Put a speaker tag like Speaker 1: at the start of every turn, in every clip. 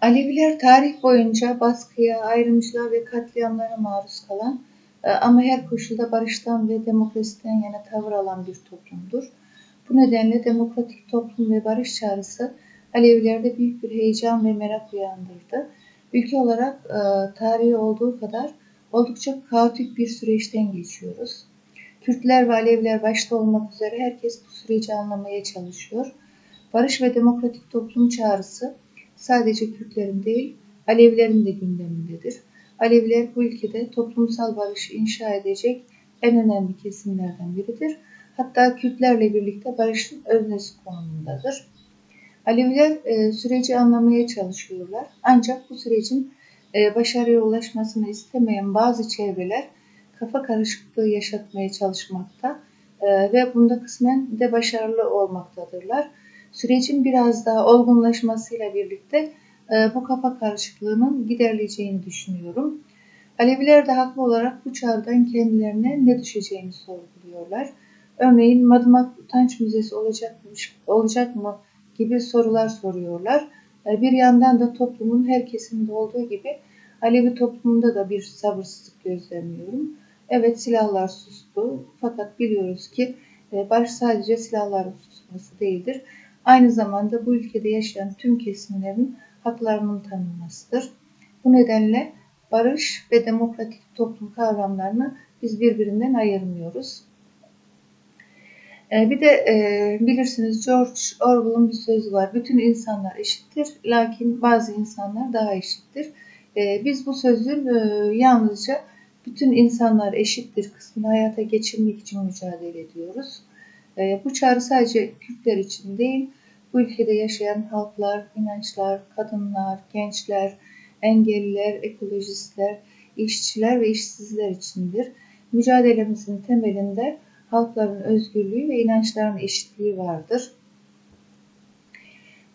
Speaker 1: Aleviler tarih boyunca baskıya, ayrımcılığa ve katliamlara maruz kalan e, ama her koşulda barıştan ve demokrasiden yana tavır alan bir toplumdur. Bu nedenle demokratik toplum ve barış çağrısı Alevilerde büyük bir heyecan ve merak uyandırdı. Ülke olarak e, tarihi olduğu kadar oldukça kaotik bir süreçten geçiyoruz. Kürtler ve Aleviler başta olmak üzere herkes bu süreci anlamaya çalışıyor. Barış ve demokratik toplum çağrısı sadece Kürtlerin değil, Alevilerin de gündemindedir. Aleviler bu ülkede toplumsal barışı inşa edecek en önemli kesimlerden biridir. Hatta Kürtlerle birlikte barışın öznesi konumundadır. Aleviler e, süreci anlamaya çalışıyorlar. Ancak bu sürecin e, başarıya ulaşmasını istemeyen bazı çevreler kafa karışıklığı yaşatmaya çalışmakta e, ve bunda kısmen de başarılı olmaktadırlar sürecin biraz daha olgunlaşmasıyla birlikte e, bu kafa karışıklığının giderileceğini düşünüyorum. Aleviler de haklı olarak bu çağrıdan kendilerine ne düşeceğini sorguluyorlar. Örneğin Madımak Utanç Müzesi olacakmış, olacak mı gibi sorular soruyorlar. E, bir yandan da toplumun her kesiminde olduğu gibi Alevi toplumunda da bir sabırsızlık gözlemliyorum. Evet silahlar sustu fakat biliyoruz ki e, barış sadece silahların susması değildir aynı zamanda bu ülkede yaşayan tüm kesimlerin haklarının tanınmasıdır. Bu nedenle barış ve demokratik toplum kavramlarını biz birbirinden ayırmıyoruz. Ee, bir de e, bilirsiniz George Orwell'ın bir sözü var. Bütün insanlar eşittir, lakin bazı insanlar daha eşittir. Ee, biz bu sözün e, yalnızca bütün insanlar eşittir kısmını hayata geçirmek için mücadele ediyoruz. Ee, bu çağrı sadece Kürtler için değil, bu ülkede yaşayan halklar, inançlar, kadınlar, gençler, engelliler, ekolojistler, işçiler ve işsizler içindir. Mücadelemizin temelinde halkların özgürlüğü ve inançların eşitliği vardır.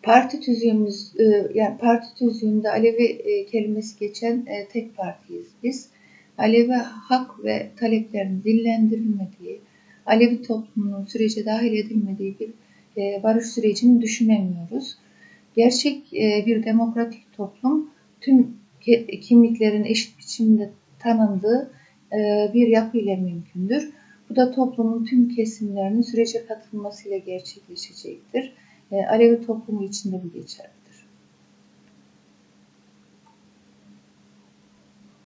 Speaker 1: Parti tüzüğümüz, e, yani parti tüzüğünde Alevi e, kelimesi geçen e, tek partiyiz biz. Alevi hak ve taleplerin dillendirilmediği, Alevi toplumunun sürece dahil edilmediği bir e, barış sürecini düşünemiyoruz. Gerçek e, bir demokratik toplum tüm kimliklerin eşit biçimde tanındığı e, bir yapı ile mümkündür. Bu da toplumun tüm kesimlerinin sürece katılmasıyla gerçekleşecektir. Alevi toplumu için de bu geçerli.